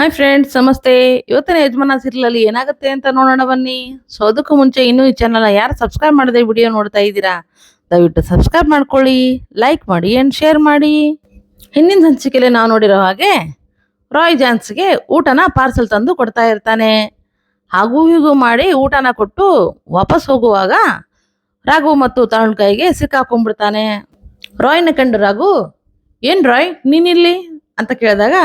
Hi friends ನಮಸ್ತೆ. ಇವತ್ತಿನ ಯಜಮಾನ ಸೀರಿಯಲಲ್ಲಿ ಏನಾಗುತ್ತೆ ಅಂತ ನೋಡೋಣ ಬನ್ನಿ. ಸೊ ಅದಕ್ಕೂ ಮುಂಚೆ ಇನ್ನೂ ಈ ಚಾನಲ್ ಯಾರು ಸಬ್ಸ್ಕ್ರೈಬ್ ಮಾಡದೆ ವಿಡಿಯೋ ನೋಡ್ತಾ ಇದ್ದೀರಾ, ದಯವಿಟ್ಟು ಸಬ್ಸ್ಕ್ರೈಬ್ ಮಾಡ್ಕೊಳ್ಳಿ ಲೈಕ್ ಮಾಡಿ ಆ್ಯಂಡ್ ಶೇರ್ ಮಾಡಿ. ಹಿಂದಿನ ಸಂಚಿಕೆಯಲ್ಲಿ ನಾವು ನೋಡಿರೋ ಹಾಗೆ ರಾಯ್ ಜಾನ್ಸ್ಗೆ ಊಟನ ಪಾರ್ಸಲ್ ತಂದು ಕೊಡ್ತಾ ಇರ್ತಾನೆ. ಹಾಗೂ ಹೀಗೂ ಮಾಡಿ ಊಟನ ಕೊಟ್ಟು ವಾಪಸ್ ಹೋಗುವಾಗ ರಾಘು ಮತ್ತು ತರುಣ್ ಕೈಗೆ ಸಿಕ್ಕಾಕೊಂಡ್ಬಿಡ್ತಾನೆ. ರಾಯ್ನ ಕಂಡು ರಾಘು, ಏನ್ ರಾಯ್ ನೀನಿಲ್ಲಿ? ಅಂತ ಕೇಳಿದಾಗ,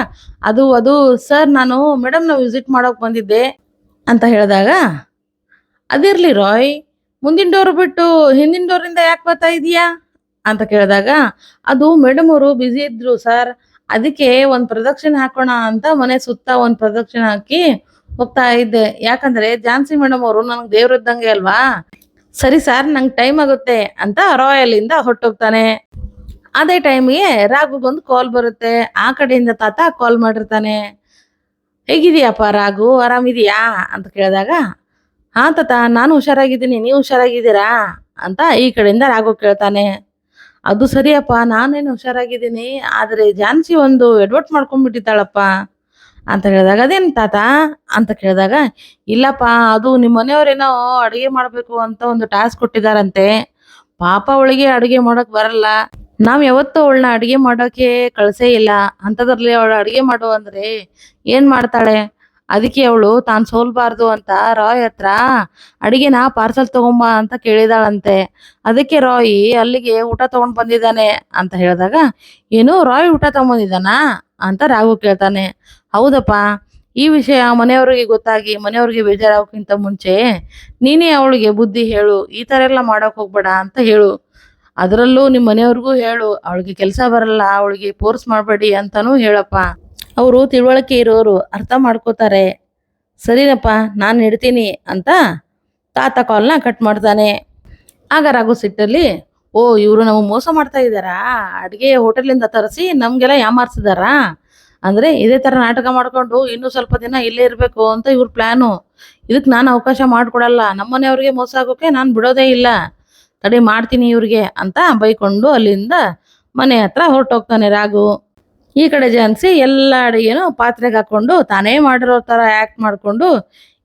ಅದು ಅದು, ಸರ್, ನಾನು ಮೇಡಮ್ನ ವಿಸಿಟ್ ಮಾಡೋಕೆ ಬಂದಿದ್ದೆ, ಅಂತ ಹೇಳಿದಾಗ, ಅದಿರ್ಲಿ ರಾಯ್, ಮುಂದಿನ ಡೋರ್ ಬಿಟ್ಟು ಹಿಂದಿನ ಡೋರಿಂದ ಯಾಕೆ ಬರ್ತಾ ಇದೀಯಾ? ಅಂತ ಕೇಳಿದಾಗ, ಅದು ಮೇಡಮ್ ಅವರು ಬ್ಯುಸಿ ಇದ್ರು, ಸರ್. ಅದಕ್ಕೆ ಒಂದು ಪ್ರದಕ್ಷಿಣೆ ಹಾಕೋಣ ಅಂತ ಮನೆ ಸುತ್ತ ಒಂದು ಪ್ರದಕ್ಷಿಣೆ ಹಾಕಿ ಹೋಗ್ತಾ ಇದ್ದೆ. ಯಾಕಂದ್ರೆ ಜಾನ್ಸಿ ಮೇಡಮ್ ಅವರು ನನಗೆ ದೇವ್ರಿದ್ದಂಗೆ ಅಲ್ವಾ? ಸರಿ, ಸರ್. ನಂಗೆ ಟೈಮ್ ಆಗುತ್ತೆ, ಅಂತ ರಾಯಲ್ ಇಂದ ಹೊರಟೋಗ್ತಾನೆ. ಅದೇ ಟೈಮಿಗೆ ಬಂದು ಕಾಲ್ ಬರುತ್ತೆ. ಆ ಕಡೆಯಿಂದ ತಾತ ಕಾಲ್ ಮಾಡಿರ್ತಾನೆ. ಹೇಗಿದೆಯಪ್ಪ ರಾಘು? ಆರಾಮಿದೆಯಾ ಅಂತ ಕೇಳಿದಾಗ, ಹಾ ತಾತ, ನಾನು ಹುಷಾರಾಗಿದ್ದೀನಿ. ನೀವು ಹುಷಾರಾಗಿದ್ದೀರಾ? ಅಂತ ಈ ಕಡೆಯಿಂದ ರಾಘು ಕೇಳ್ತಾನೆ. ಅದು ಸರಿಯಪ್ಪ, ನಾನೇನು ಹುಷಾರಾಗಿದ್ದೀನಿ. ಆದರೆ ಜಾನ್ಸಿ ಒಂದು ಎಡ್ವರ್ಟ್ ಮಾಡ್ಕೊಂಡ್ಬಿಟ್ಟಿದ್ದಾಳಪ್ಪ. ಅಂತ ಹೇಳಿದಾಗ, ಅದೇನು ತಾತ? ಅಂತ ಕೇಳಿದಾಗ, ಇಲ್ಲಪ್ಪ, ಅದು ನಿಮ್ಮ ಮನೆಯವರೇನೋ ಅಡುಗೆ ಮಾಡಬೇಕು ಅಂತ ಒಂದು ಟಾಸ್ಕ್ ಕೊಟ್ಟಿದ್ದಾರಂತೆ. ಪಾಪ ಅವಳಿಗೆ ಅಡುಗೆ ಮಾಡೋಕೆ ಬರಲ್ಲ. ನಾವ್ ಯಾವತ್ತೂ ಅವಳನ್ನ ಅಡಿಗೆ ಮಾಡೋಕೆ ಕಳ್ಸೇ ಇಲ್ಲ. ಅಂಥದ್ರಲ್ಲಿ ಅವಳು ಅಡಿಗೆ ಮಾಡು ಅಂದ್ರೆ ಏನ್ ಮಾಡ್ತಾಳೆ? ಅದಕ್ಕೆ ಅವಳು ತಾನು ಸೋಲ್ಬಾರ್ದು ಅಂತ ರಾಯ್ ಹತ್ರ ಅಡಿಗೆನ ಪಾರ್ಸಲ್ ತಗೊಂಬ ಅಂತ ಕೇಳಿದಾಳಂತೆ. ಅದಕ್ಕೆ ರಾಯ್ ಅಲ್ಲಿಗೆ ಊಟ ತಗೊಂಡ್ ಬಂದಿದ್ದಾನೆ ಅಂತ ಹೇಳಿದಾಗ, ಏನು ರಾಯ್ ಊಟ ತಗೊಂಬಂದಿದ್ದಾನ ಅಂತ ರಾಘು ಕೇಳ್ತಾನೆ. ಹೌದಪ್ಪ, ಈ ವಿಷಯ ಮನೆಯವ್ರಿಗೆ ಗೊತ್ತಾಗಿ, ಮನೆಯವ್ರಿಗೆ ಬೇಜಾರಾಗೋಕ್ಕಿಂತ ಮುಂಚೆ ನೀನೇ ಅವಳಿಗೆ ಬುದ್ಧಿ ಹೇಳು, ಈ ತರ ಎಲ್ಲ ಮಾಡೋಕೆ ಹೋಗ್ಬೇಡ ಅಂತ ಹೇಳು. ಅದರಲ್ಲೂ ನಿಮ್ಮ ಮನೆಯವ್ರಿಗೂ ಹೇಳು, ಅವಳಿಗೆ ಕೆಲಸ ಬರಲ್ಲ, ಅವಳಿಗೆ ಫೋರ್ಸ್ ಮಾಡಬೇಡಿ ಅಂತಾನೂ ಹೇಳಪ್ಪ. ಅವರು ತಿಳುವಳಿಕೆ ಇರೋರು ಅರ್ಥ ಮಾಡ್ಕೋತಾರೆ. ಸರಿನಪ್ಪ, ನಾನು ಇಡ್ತೀನಿ ಅಂತ ತಾತ ಕಾಲ್ನ ಕಟ್ ಮಾಡ್ತಾನೆ. ಆಗ ರಾಘು ಸಿಟ್ಟಲ್ಲಿ, ಓ, ಇವರು ನಮಗೆ ಮೋಸ ಮಾಡ್ತಾ ಇದ್ದಾರಾ? ಅಡುಗೆ ಹೋಟೆಲಿಂದ ತರಿಸಿ ನಮಗೆಲ್ಲ ಯಾಮಾರ್ಸಿದಾರಾ? ಅಂದರೆ ಇದೇ ಥರ ನಾಟಕ ಮಾಡಿಕೊಂಡು ಇನ್ನೂ ಸ್ವಲ್ಪ ದಿನ ಇಲ್ಲೇ ಇರಬೇಕು ಅಂತ ಇವ್ರ ಪ್ಲ್ಯಾನು ಇದಕ್ಕೆ ನಾನು ಅವಕಾಶ ಮಾಡಿಕೊಡಲ್ಲ. ನಮ್ಮನೆಯವ್ರಿಗೆ ಮೋಸ ಆಗೋಕೆ ನಾನು ಬಿಡೋದೇ ಇಲ್ಲ. ತಡಿ ಮಾಡ್ತೀನಿ ಇವ್ರಿಗೆ ಅಂತ ಬೈಕೊಂಡು ಅಲ್ಲಿಂದ ಮನೆ ಹತ್ರ ಹೊರಟೋಗ್ತಾನೆ ರಾಘು. ಈ ಕಡೆ ಜಾನ್ಸಿ ಎಲ್ಲ ಅಡಿಗೆನೂ ಪಾತ್ರೆಗೆ ಹಾಕೊಂಡು ತಾನೇ ಮಾಡಿರೋ ಥರ ಆ್ಯಕ್ಟ್ ಮಾಡಿಕೊಂಡು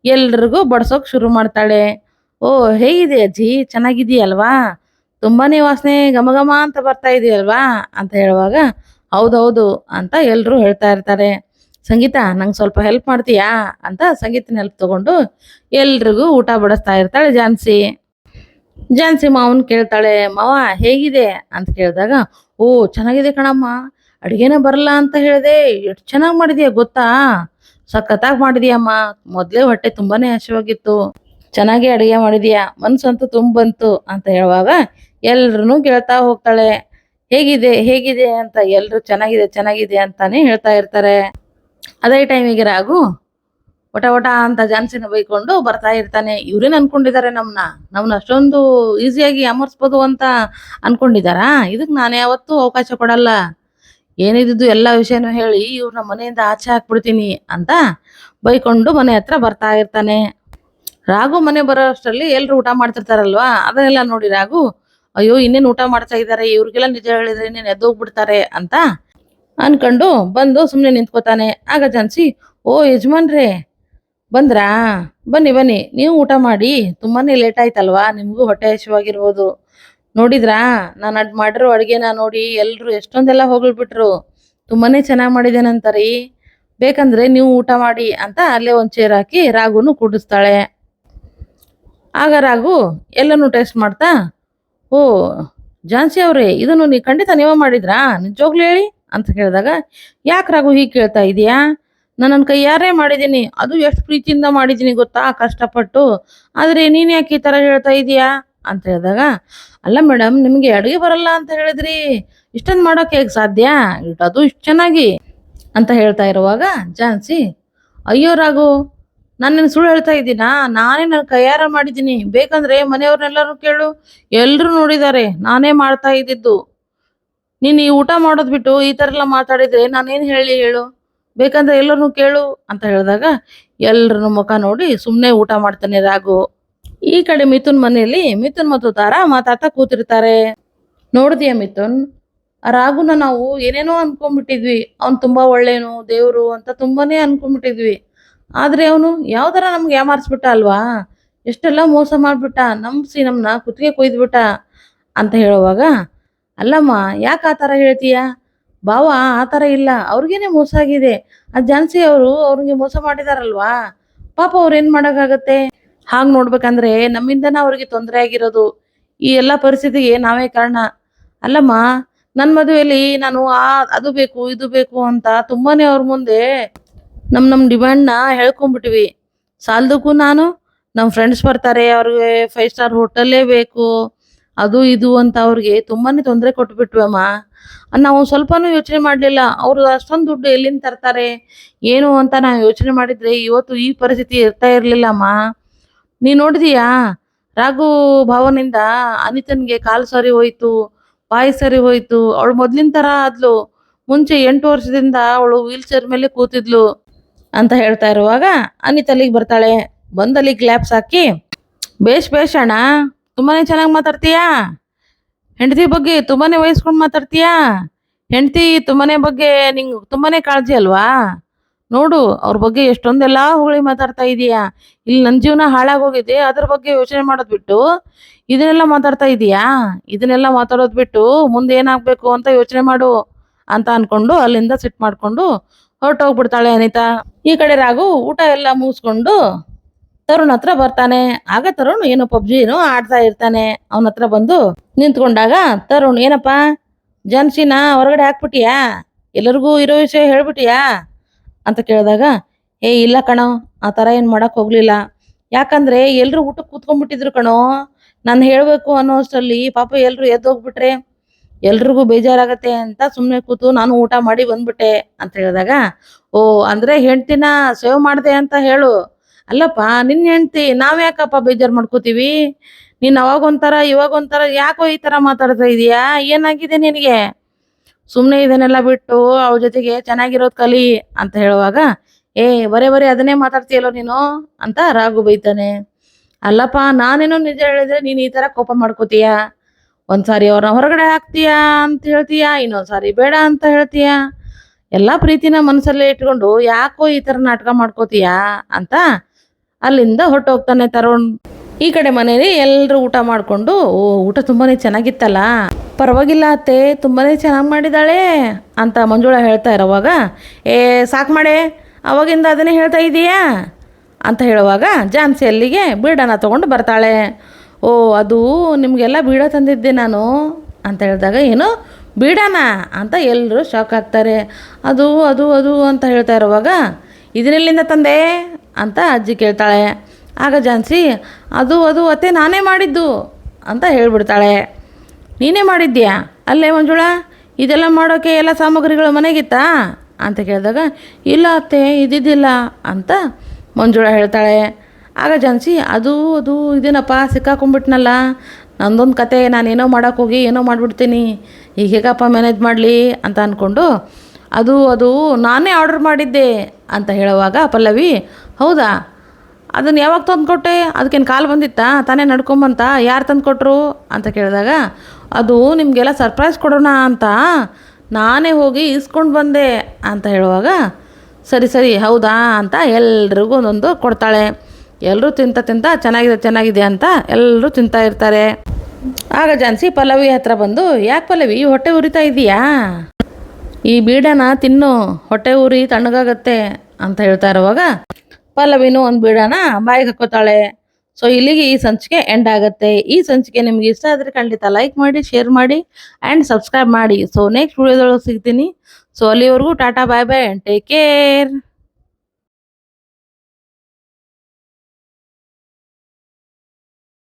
ಎಲ್ರಿಗೂ ಬಡ್ಸೋಕೆ ಶುರು ಮಾಡ್ತಾಳೆ. ಓ, ಹೇಗಿದೆ ಅಜ್ಜಿ? ಚೆನ್ನಾಗಿದೆಯಲ್ವಾ ತುಂಬಾ ವಾಸನೆ ಘಮ ಘಮ ಅಂತ ಬರ್ತಾ ಇದೆಯಲ್ವಾ? ಅಂತ ಹೇಳುವಾಗ, ಹೌದೌದು ಅಂತ ಎಲ್ಲರೂ ಹೇಳ್ತಾ ಇರ್ತಾರೆ. ಸಂಗೀತ, ನಂಗೆ ಸ್ವಲ್ಪ ಹೆಲ್ಪ್ ಮಾಡ್ತೀಯಾ? ಅಂತ ಸಂಗೀತನ ಹೆಲ್ಪ್ ತಗೊಂಡು ಎಲ್ರಿಗೂ ಊಟ ಬಡಿಸ್ತಾ ಇರ್ತಾಳೆ ಜಾನ್ಸಿ. ಜಾನ್ಸಿ ಮಾವನ್ ಕೇಳ್ತಾಳೆ, ಮಾವ, ಹೇಗಿದೆ? ಅಂತ ಕೇಳಿದಾಗ, ಓ, ಚೆನ್ನಾಗಿದೆ ಕಣಮ್ಮ. ಅಡುಗೆನೇ ಬರಲ್ಲ ಅಂತ ಹೇಳಿದೆ. ಎಷ್ಟು ಚೆನ್ನಾಗಿ ಮಾಡಿದ್ಯಾ ಗೊತ್ತಾ? ಸಖತ್ತಾಗಿ ಮಾಡಿದೀಯಮ್ಮ. ಮೊದಲೇ ಹೊಟ್ಟೆ ತುಂಬಾನೇ ಹಸಿವಾಗಿತ್ತು. ಚೆನ್ನಾಗಿ ಅಡುಗೆ ಮಾಡಿದ್ಯಾ? ಮನ್ಸಂತೂ ತುಂಬ ಬಂತು ಅಂತ ಹೇಳುವಾಗ ಎಲ್ರೂ ಕೇಳ್ತಾ ಹೋಗ್ತಾಳೆ. ಹೇಗಿದೆ? ಹೇಗಿದೆ? ಅಂತ ಎಲ್ಲರೂ ಚೆನ್ನಾಗಿದೆ ಚೆನ್ನಾಗಿದೆ ಅಂತಾನೆ ಹೇಳ್ತಾ ಇರ್ತಾರೆ. ಅದೇ ಟೈಮಿಗೆ ರಾಗು ಒಟ ಒಟ ಅಂತ ಜಾನ್ಸಿನ ಬೈಕೊಂಡು ಬರ್ತಾ ಇರ್ತಾನೆ. ಇವ್ರೇನ್ ಅನ್ಕೊಂಡಿದ್ದಾರೆ ನಮ್ನ? ನಮ್ನ ಅಷ್ಟೊಂದು ಈಸಿಯಾಗಿ ಅಮರ್ಸ್ಬೋದು ಅಂತ ಅನ್ಕೊಂಡಿದಾರಾ? ಇದಕ್ ನಾನು ಯಾವತ್ತೂ ಅವಕಾಶ ಕೊಡಲ್ಲ. ಏನಿದ್ದು ಎಲ್ಲ ವಿಷಯನೂ ಹೇಳಿ ಇವ್ರನ್ನ ಮನೆಯಿಂದ ಆಚೆ ಹಾಕ್ಬಿಡ್ತೀನಿ ಅಂತ ಬೈಕೊಂಡು ಮನೆ ಹತ್ರ ಬರ್ತಾ ಇರ್ತಾನೆ. ರಾಘು ಮನೆ ಬರೋ ಅಷ್ಟರಲ್ಲಿ ಎಲ್ರು ಊಟ ಮಾಡ್ತಿರ್ತಾರಲ್ವಾ? ಅದನ್ನೆಲ್ಲ ನೋಡಿ ರಾಘು, ಅಯ್ಯೋ, ಇನ್ನೇನು ಊಟ ಮಾಡ್ತಾ ಇದ್ದಾರೆ? ಇವ್ರಿಗೆಲ್ಲ ನಿಜ ಹೇಳಿದ್ರೆ ಇನ್ನೇನು ಎದ್ದೋಗ್ಬಿಡ್ತಾರೆ? ಅಂತ ಅನ್ಕೊಂಡು ಬಂದು ಸುಮ್ಮನೆ ನಿಂತ್ಕೋತಾನೆ. ಆಗ ಜನ್ಸಿ, ಓ, ಯಜಮಾನ್ರೇ ಬಂದ್ರಾ? ಬನ್ನಿ ಬನ್ನಿ. ನೀವು ಊಟ ಮಾಡಿ. ತುಂಬಾನೇ ಲೇಟ್ ಆಯ್ತಲ್ವಾ? ನಿಮಗೂ ಹೊಟ್ಟೆ ಹಸಿವಾಗಿರ್ಬೋದು. ನೋಡಿದ್ರಾ? ನಾನು ಅಡ್ ಮಾಡಿರೋ ಅಡುಗೆನ ನೋಡಿ ಎಲ್ಲರೂ ಎಷ್ಟೊಂದೆಲ್ಲ ಹೋಗ್ಬಿಟ್ರು ತುಂಬಾನೇ ಚೆನ್ನಾಗಿ ಮಾಡಿದ್ದೇನಂತಾರೀ? ಬೇಕಂದ್ರೆ ನೀವು ಊಟ ಮಾಡಿ ಅಂತ ಅಲ್ಲೇ ಒಂದು ಚೇರ್ ಹಾಕಿ ರಾಗುನು ಕೂಡಿಸ್ತಾಳೆ. ಆಗ ರಾಗು, ಎಲ್ಲನೂ ಟೇಸ್ಟ್ ಮಾಡ್ತಾ, ಓ, ಜಾನ್ಸಿ ಅವ್ರೆ, ಇದನ್ನು ನೀ ಖಂಡಿತ ನೀವೇ ಮಾಡಿದ್ರಾ? ನಿಜವಾಗ್ಲೂ ಹೇಳಿ? ಅಂತ ಕೇಳಿದಾಗ, ಯಾಕೆ ರಾಗು ಹೀಗೆ ಕೇಳ್ತಾ ಇದೀಯಾ? ನಾನು ನನ್ನ ಕೈಯಾರೆ ಮಾಡಿದ್ದೀನಿ ಅದು ಎಷ್ಟು ಪ್ರೀತಿಯಿಂದ ಮಾಡಿದ್ದೀನಿ ಗೊತ್ತಾ ಕಷ್ಟಪಟ್ಟು. ಆದರೆ ನೀನು ಯಾಕೆ ಈ ಥರ ಹೇಳ್ತಾ ಇದೀಯಾ? ಅಂತ ಹೇಳಿದಾಗ, ಅಲ್ಲ ಮೇಡಮ್ ನಿಮಗೆ ಅಡುಗೆ ಬರಲ್ಲ ಅಂತ ಹೇಳಿದ್ರಿ. ಇಷ್ಟೊಂದು ಮಾಡೋಕೆ ಹೇಗೆ ಸಾಧ್ಯ? ಅದು ಇಷ್ಟು ಚೆನ್ನಾಗಿ ಅಂತ ಹೇಳ್ತಾ ಇರುವಾಗ ಜಾನ್ಸಿ, ಅಯ್ಯೋ ರಾಘು ನಾನು ನಿನ್ನ ಸುಳ್ಳು ಹೇಳ್ತಾ ಇದ್ದೀನಾ? ನಾನೇ ನನ್ನ ಕೈಯಾರ ಮಾಡಿದ್ದೀನಿ ಬೇಕಂದ್ರೆ ಮನೆಯವ್ರನ್ನೆಲ್ಲರೂ ಕೇಳು. ಎಲ್ಲರೂ ನೋಡಿದ್ದಾರೆ ನಾನೇ ಮಾಡ್ತಾ ಇದ್ದಿದ್ದು. ನೀನು ಈ ಊಟ ಮಾಡೋದು ಬಿಟ್ಟು ಈ ಥರ ಎಲ್ಲ ಮಾತಾಡಿದ್ರೆ ನಾನೇನು ಹೇಳಿ ಹೇಳು? ಬೇಕಂದ್ರೆ ಎಲ್ಲರೂ ಕೇಳು ಅಂತ ಹೇಳಿದಾಗ ಎಲ್ಲರನ್ನು ಮುಖ ನೋಡಿ ಸುಮ್ಮನೆ ಊಟ ಮಾಡ್ತಾನೆ ರಾಘು. ಈ ಕಡೆ ಮಿಥುನ್ ಮನೆಯಲ್ಲಿ ಮಿಥುನ್ ಮತ್ತು ತಾರಾ ಮಾತಾಡ್ತಾ ಕೂತಿರ್ತಾರೆ. ನೋಡಿದ್ಯಾ ಮಿಥುನ್? ರಾಗುನ ನಾವು ಏನೇನೋ ಅನ್ಕೊಂಡ್ಬಿಟ್ಟಿದ್ವಿ. ಅವ್ನು ತುಂಬಾ ಒಳ್ಳೇನು ದೇವ್ರು ಅಂತ ತುಂಬಾನೇ ಅನ್ಕೊಂಡ್ಬಿಟ್ಟಿದ್ವಿ. ಆದ್ರೆ ಅವನು ಯಾವ್ದಾರ ನಮ್ಗೆ ಯಾಮಾರಿಸ್ಬಿಟ್ಟ ಅಲ್ವಾ? ಎಷ್ಟೆಲ್ಲ ಮೋಸ ಮಾಡ್ಬಿಟ್ಟ, ನಂಬಿಸಿ ನಮ್ಮನ್ನ ಕುತ್ತಿಗೆ ಕೊಯ್ದ್ಬಿಟ್ಟ ಅಂತ ಹೇಳುವಾಗ, ಅಲ್ಲಮ್ಮ, ಯಾಕೆ ಆ ಥರ ಹೇಳ್ತೀಯ? ಬಾವ, ಆ ಥರ ಇಲ್ಲ. ಅವ್ರಿಗೇನೆ ಮೋಸ ಆಗಿದೆ. ಆ ಜಾನ್ಸಿ ಅವರು ಅವ್ರಿಗೆ ಮೋಸ ಮಾಡಿದಾರಲ್ವಾ? ಪಾಪ ಅವ್ರು ಏನ್ ಮಾಡಕ್ಕಾಗತ್ತೆ? ಹಾಗೆ ನೋಡ್ಬೇಕಂದ್ರೆ ನಮ್ಮಿಂದನೇ ಅವ್ರಿಗೆ ತೊಂದರೆ ಆಗಿರೋದು. ಈ ಎಲ್ಲ ಪರಿಸ್ಥಿತಿಗೆ ನಾವೇ ಕಾರಣ. ಅಲ್ಲಮ್ಮ ನನ್ನ ಮದುವೆಯಲ್ಲಿ ನಾನು ಆ, ಅದು ಬೇಕು, ಇದು ಬೇಕು ಅಂತ ತುಂಬಾನೇ ಅವ್ರ ಮುಂದೆ ನಮ್ ನಮ್ ಡಿಮ್ಯಾಂಡ್ನ ಹೇಳ್ಕೊಂಡ್ಬಿಟ್ವಿ. ಸಾಲದಕ್ಕೂ ನಾನು ನಮ್ಮ ಫ್ರೆಂಡ್ಸ್ ಬರ್ತಾರೆ, ಅವ್ರಿಗೆ ಫೈವ್ ಸ್ಟಾರ್ ಹೋಟೆಲ್ಲೇ ಬೇಕು. ಅದು ಇದು ಅಂತ ಅವ್ರಿಗೆ ತುಂಬಾನೇ ತೊಂದರೆ ಕೊಟ್ಬಿಟ್ವಮ್ಮ ನಾವು ಸ್ವಲ್ಪನೂ ಯೋಚನೆ ಮಾಡಲಿಲ್ಲ. ಅವರು ಅಷ್ಟೊಂದು ದುಡ್ಡು ಎಲ್ಲಿಂದ ತರ್ತಾರೆ? ಏನು ಅಂತ ನಾವು ಯೋಚನೆ ಮಾಡಿದ್ರೆ ಇವತ್ತು ಈ ಪರಿಸ್ಥಿತಿ ಇರ್ತಾ ಇರಲಿಲ್ಲಮ್ಮ ನೀ ನೋಡಿದೀಯಾ? ರಾಘು ಭಾವನಿಂದ ಅನಿತನ್ಗೆ ಕಾಲು ಸರಿ ಹೋಯ್ತು, ಬಾಯಿ ಸರಿ ಹೋಯ್ತು. ಅವಳು ಮೊದಲಿನ ತರ ಆದ್ಲು. ಮುಂಚೆ ಎಂಟು ವರ್ಷದಿಂದ ಅವಳು ವೀಲ್ ಚೇರ್ ಮೇಲೆ ಕೂತಿದ್ಲು ಅಂತ ಹೇಳ್ತಾ ಇರುವಾಗ ಅನಿತಲ್ಲಿಗೆ ಬರ್ತಾಳೆ. ಬಂದಲ್ಲಿ ಗ್ಲಾಪ್ಸ್ ಹಾಕಿ, ಬೇಷ್ ಬೇಷ್ ಅಣ್ಣ. ತುಂಬಾನೇ ಚೆನ್ನಾಗಿ ಮಾತಾಡ್ತೀಯಾ? ಹೆಂಡತಿ ಬಗ್ಗೆ ತುಂಬಾನೇ ವಹಿಸ್ಕೊಂಡು ಮಾತಾಡ್ತೀಯಾ? ಹೆಂಡತಿ ತುಂಬಾನೇ ಬಗ್ಗೆ ನಿಂಗೆ ತುಂಬಾನೇ ಕಾಳಜಿ ಅಲ್ವಾ? ನೋಡು, ಅವ್ರ ಬಗ್ಗೆ ಎಷ್ಟೊಂದೆಲ್ಲ ಹೊಗಳಿ ಮಾತಾಡ್ತಾ ಇದೀಯಾ? ಇಲ್ಲಿ ನನ್ನ ಜೀವನ ಹಾಳಾಗೋಗಿದೆ, ಅದ್ರ ಬಗ್ಗೆ ಯೋಚನೆ ಮಾಡೋದು ಬಿಟ್ಟು ಇದನ್ನೆಲ್ಲ ಮಾತಾಡ್ತಾ ಇದೀಯಾ? ಇದನ್ನೆಲ್ಲ ಮಾತಾಡೋದು ಬಿಟ್ಟು ಮುಂದೆ ಏನಾಗಬೇಕು ಅಂತ ಯೋಚನೆ ಮಾಡು ಅಂತ ಅನ್ಕೊಂಡು ಅಲ್ಲಿಂದ ಸಿಟ್ ಮಾಡ್ಕೊಂಡು ಹೊರಟೋಗ್ಬಿಡ್ತಾಳೆ ಅನಿತಾ. ಈ ಕಡೆ ರಾಗು, ಊಟ ಎಲ್ಲ ಮುಗಿಸ್ಕೊಂಡು ತರುಣ್ ಹತ್ರ ಬರ್ತಾನೆ. ಆಗ ತರುಣ್ ಏನೋ ಪಬ್ಜಿ ಏನೋ ಆಡ್ತಾ ಇರ್ತಾನೆ. ಅವನ ಹತ್ರ ಬಂದು ನಿಂತ್ಕೊಂಡಾಗ ತರುಣ್, ಏನಪ್ಪ? ಜನ್ಸಿನ, ಹೊರಗಡೆ ಹಾಕ್ಬಿಟ್ಟಿಯಾ? ಎಲ್ಲರಿಗೂ ಇರೋ ವಿಷಯ ಹೇಳ್ಬಿಟ್ಟಿಯಾ? ಅಂತ ಕೇಳಿದಾಗ, ಏ, ಇಲ್ಲ ಕಣೋ, ಆ ಥರ ಏನು ಮಾಡಕ್ ಹೋಗ್ಲಿಲ್ಲ. ಯಾಕಂದ್ರೆ ಎಲ್ರು ಊಟಕ್ಕೆ ಕೂತ್ಕೊಂಡ್ಬಿಟ್ಟಿದ್ರು ಕಣೋ. ನಾನು ಹೇಳ್ಬೇಕು ಅನ್ನೋ ಅಷ್ಟರಲ್ಲಿ ಪಾಪ ಎಲ್ರು ಎದ್ದೋಗ್ಬಿಟ್ರೆ ಎಲ್ರಿಗೂ ಬೇಜಾರಾಗತ್ತೆ ಅಂತ ಸುಮ್ಮನೆ ಕೂತು ನಾನು ಊಟ ಮಾಡಿ ಬಂದ್ಬಿಟ್ಟೆ. ಅಂತ ಹೇಳಿದಾಗ, ಓ, ಅಂದ್ರೆ ಹೆಂಡ್ತಿನ ಸೇವ್ ಮಾಡ್ದೆ ಅಂತ ಹೇಳು. ಅಲ್ಲಪ್ಪ ನಿನ್ನ ಹೆಂಡ್ತಿ ನಾವ್ ಯಾಕಪ್ಪ ಬೇಜಾರ್ ಮಾಡ್ಕೋತೀವಿ? ನೀನ್ ಅವಾಗ ಒಂಥರ ಇವಾಗ ಒಂಥರ ಯಾಕೋ ಈ ತರ ಮಾತಾಡ್ತಾ ಇದೀಯಾ? ಏನಾಗಿದೆ ನಿನಗೆ? ಸುಮ್ಮನೆ ಇದನ್ನೆಲ್ಲ ಬಿಟ್ಟು ಅವ್ರ ಜೊತೆಗೆ ಚೆನ್ನಾಗಿರೋದ್ ಕಲಿ ಅಂತ ಹೇಳುವಾಗ, ಏ, ಬರೇ ಬರೀ ಅದನ್ನೇ ಮಾತಾಡ್ತೀಯಲ್ಲೋ ನೀನು? ಅಂತ ರಾಗು ಬೈತಾನೆ. ಅಲ್ಲಪ್ಪ, ನಾನೇನೋ ನಿಜ ಹೇಳಿದ್ರೆ ನೀನ್ ಈ ತರ ಕೋಪ ಮಾಡ್ಕೋತೀಯ? ಒಂದ್ಸಾರಿ ಅವ್ರನ್ನ ಹೊರಗಡೆ ಹಾಕ್ತೀಯಾ ಅಂತ ಹೇಳ್ತೀಯ? ಇನ್ನೊಂದ್ಸಾರಿ ಬೇಡ ಅಂತ ಹೇಳ್ತೀಯ? ಎಲ್ಲಾ ಪ್ರೀತಿನ ಮನಸ್ಸಲ್ಲೇ ಇಟ್ಕೊಂಡು ಯಾಕೋ ಈ ತರ ನಾಟಕ ಮಾಡ್ಕೋತೀಯಾ? ಅಂತ ಅಲ್ಲಿಂದ ಹೊರಟೋಗ್ತಾನೆ ತರುಣ್. ಈ ಕಡೆ ಮನೇಲಿ ಎಲ್ಲರೂ ಊಟ ಮಾಡಿಕೊಂಡು, ಓ, ಊಟ ತುಂಬಾ ಚೆನ್ನಾಗಿತ್ತಲ್ಲ? ಪರವಾಗಿಲ್ಲ ಅತ್ತೆ ತುಂಬಾ ಚೆನ್ನಾಗಿ ಮಾಡಿದಾಳೆ ಅಂತ ಮಂಜುಳ ಹೇಳ್ತಾ ಇರೋವಾಗ, ಏ, ಸಾಕು ಮಾಡೆ, ಅವಾಗಿಂದ ಅದನ್ನೇ ಹೇಳ್ತಾ ಇದೀಯಾ? ಅಂತ ಹೇಳುವಾಗ ಜಾನ್ಸಿ ಅಲ್ಲಿಗೆ ಬೀಡನ ತೊಗೊಂಡು ಬರ್ತಾಳೆ. ಓ, ಅದು ನಿಮಗೆಲ್ಲ ಬೀಡ ತಂದಿದ್ದೆ ನಾನು? ಅಂತ ಹೇಳಿದಾಗ, ಏನು? ಬೀಡನ? ಅಂತ ಎಲ್ಲರೂ ಶಾಕ್ ಆಗ್ತಾರೆ. ಅದು ಅದು ಅದು, ಅಂತ ಹೇಳ್ತಾ ಇರುವಾಗ, ಇದನ್ನೆಲ್ಲಿಂದ ತಂದೆ? ಅಂತ ಅಜ್ಜಿ ಕೇಳ್ತಾಳೆ. ಆಗ ಜಾನ್ಸಿ, ಅದು ಅದು, ಅತ್ತೆ ನಾನೇ ಮಾಡಿದ್ದು ಅಂತ ಹೇಳ್ಬಿಡ್ತಾಳೆ. ನೀನೇ ಮಾಡಿದ್ಯಾ ಅಲ್ಲೇ ಮಂಜುಳಾ, ಇದೆಲ್ಲ ಮಾಡೋಕ್ಕೆ ಎಲ್ಲ ಸಾಮಗ್ರಿಗಳು ಮನೆಗಿತ್ತಾ? ಅಂತ ಕೇಳಿದಾಗ, ಇಲ್ಲ ಅತ್ತೆ, ಇದ್ದಿದ್ದಿಲ್ಲ ಅಂತ ಮಂಜುಳ ಹೇಳ್ತಾಳೆ. ಆಗ ಜಾನ್ಸಿ, ಅದು ಅದು, ಇದೇನಪ್ಪ, ಸಿಕ್ಕಾಕೊಂಡ್ಬಿಟ್ನಲ್ಲ. ನಂದೊಂದು ಕತೆ, ನಾನೇನೋ ಮಾಡೋಕೆ ಹೋಗಿ ಏನೋ ಮಾಡಿಬಿಡ್ತೀನಿ. ಈಗ ಹೇಗಪ್ಪ ಮ್ಯಾನೇಜ್ ಮಾಡಲಿ? ಅಂತ ಅಂದ್ಕೊಂಡು ಅದು ಅದು ನಾನೇ ಆರ್ಡರ್ ಮಾಡಿದ್ದೆ ಅಂತ ಹೇಳುವಾಗ ಪಲ್ಲವಿ, ಹೌದಾ? ಅದನ್ನು ಯಾವಾಗ ತಂದು ಕೊಟ್ಟೆ ಅದಕ್ಕೇನು ಕಾಲು ಬಂದಿತ್ತಾ? ತಾನೇ ನಡ್ಕೊಂಬಂತ? ಯಾರು ತಂದು ಕೊಟ್ಟರು ಅಂತ ಕೇಳಿದಾಗ, ಅದು ನಿಮಗೆಲ್ಲ ಸರ್ಪ್ರೈಸ್ ಕೊಡೋಣ ಅಂತ ನಾನೇ ಹೋಗಿ ಇಸ್ಕೊಂಡು ಬಂದೆ ಅಂತ ಹೇಳುವಾಗ, ಸರಿ ಸರಿ, ಹೌದಾ ಅಂತ ಎಲ್ರಿಗೂ ಒಂದೊಂದು ಕೊಡ್ತಾಳೆ. ಎಲ್ಲರೂ ತಿಂತ ತಿಂತ ಚೆನ್ನಾಗಿದೆ ಚೆನ್ನಾಗಿದೆ ಅಂತ ಎಲ್ಲರೂ ತಿಂತಾ ಇರ್ತಾರೆ. ಆಗ ಜಾನ್ಸಿ ಪಲ್ಲವಿ ಹತ್ರ ಬಂದು, ಯಾಕೆ ಪಲ್ಲವಿ ಹೊಟ್ಟೆ ಉರಿತಾ ಇದೀಯಾ? ಈ ಬೀಡನ ತಿನ್ನು, ಹೊಟ್ಟೆ ಉರಿ ತಣ್ಣಗಾಗತ್ತೆ ಅಂತ ಹೇಳ್ತಾ ಇರುವಾಗ, ಪಲ್ಲವಿನೂ ಒಂದು ಬೀಡನ ಬಾಯಿಗೆ ಹಾಕೋತಾಳೆ. ಸೊ ಇಲ್ಲಿಗೆ ಈ ಸಂಚಿಕೆ ಎಂಡ್ ಆಗುತ್ತೆ. ಈ ಸಂಚಿಕೆ ನಿಮ್ಗೆ ಇಷ್ಟ ಆದರೆ ಖಂಡಿತ ಲೈಕ್ ಮಾಡಿ ಶೇರ್ ಮಾಡಿ ಆ್ಯಂಡ್ ಸಬ್ಸ್ಕ್ರೈಬ್ ಮಾಡಿ. ಸೊ ನೆಕ್ಸ್ಟ್ ವಿಡಿಯೋದೊಳಗೆ ಸಿಗ್ತೀನಿ. ಸೊ ಅಲ್ಲಿವರೆಗೂ tata bye bye and take care